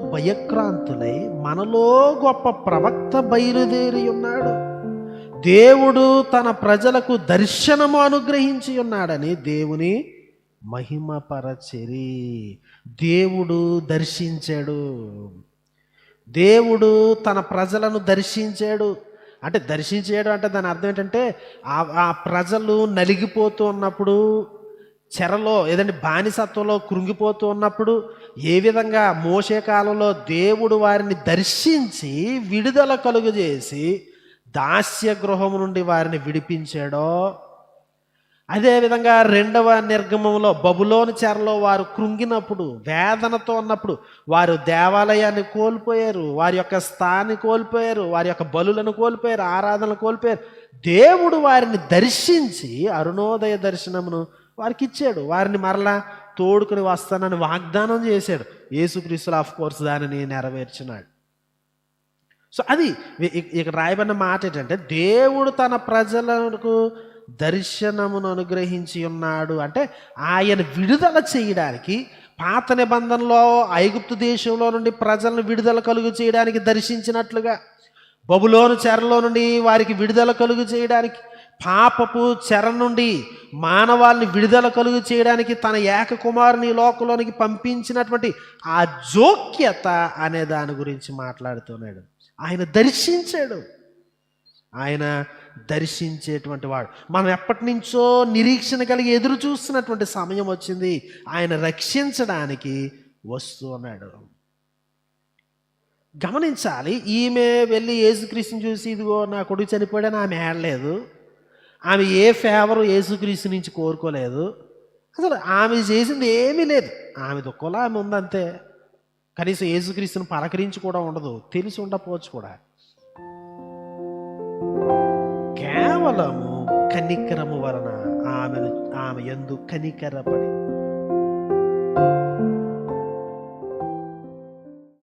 భయక్రాంతులై మనలో గొప్ప ప్రవక్త బయలుదేరి ఉన్నాడు. దేవుడు తన ప్రజలకు దర్శనము అనుగ్రహించి ఉన్నాడని దేవుని మహిమపరచరి. దేవుడు దర్శించాడు. దేవుడు తన ప్రజలను దర్శించాడు. అంటే దర్శించాడు అంటే దాని అర్థం ఏంటంటే ఆ ఆ ప్రజలు నలిగిపోతూ ఉన్నప్పుడు చెరలో ఏదంటే బానిసత్వంలో కృంగిపోతూ ఉన్నప్పుడు ఏ విధంగా మోసే కాలంలో దేవుడు వారిని దర్శించి విడుదల కలుగజేసి దాస్య గృహము నుండి వారిని విడిపించాడో అదేవిధంగా రెండవ నిర్గమంలో బబులోని చెరలో వారు కృంగినప్పుడు వేదనతో ఉన్నప్పుడు వారు దేవాలయాన్ని కోల్పోయారు వారి యొక్క స్థాన్ని కోల్పోయారు వారి యొక్క బలులను కోల్పోయారు ఆరాధనలు కోల్పోయారు. దేవుడు వారిని దర్శించి అరుణోదయ దర్శనమును వారికి ఇచ్చాడు వారిని మరలా తోడుకుని వస్తానని వాగ్దానం చేశాడు. యేసుక్రీస్తులు ఆఫ్ కోర్స్ దానిని నెరవేర్చినాడు. సో అది ఇక్కడ రాయబడిన మాట ఏంటంటే దేవుడు తన ప్రజలకు దర్శనమును అనుగ్రహించి ఉన్నాడు. అంటే ఆయన విడుదల చేయడానికి పాత నిబంధనలో ఐగుప్తు దేశంలో నుండి ప్రజలను విడుదల కలుగు చేయడానికి దర్శించినట్లుగా బబులోను చెరలో నుండి వారికి విడుదల కలుగు చేయడానికి పాపపు చెర నుండి మానవాళ్ళని విడుదల కలుగు చేయడానికి తన ఏక కుమారుని లోకంలోనికి పంపించినటువంటి ఆ జోక్యత అనే దాని గురించి మాట్లాడుతున్నాడు. ఆయన దర్శించాడు. ఆయన దర్శించేటువంటి వాడు. మనం ఎప్పటి నుంచో నిరీక్షణ కలిగి ఎదురు చూస్తున్నటువంటి సమయం వచ్చింది. ఆయన రక్షించడానికి వస్తూ ఉన్నాడు. గమనించాలి ఈమె వెళ్ళి యేసుక్రీస్తుని చూసి ఇదిగో నా కొడుకు చనిపోయాడని ఆమె ఏడలేదు. ఆమె ఏ ఫేవరు యేసుక్రీస్తు నుంచి కోరుకోలేదు. అసలు ఆమె చేసింది ఏమీ లేదు. ఆమె దుఃఖంలో ఆమె ఉందంతే. కనీసం యేసుక్రీస్తుని పలకరించి కూడా ఉండదు. తెలిసి ఉండకపోవచ్చు కూడా. కేవలము కనికరము వలన ఆమెను ఆమె ఎందు కనికరపడింది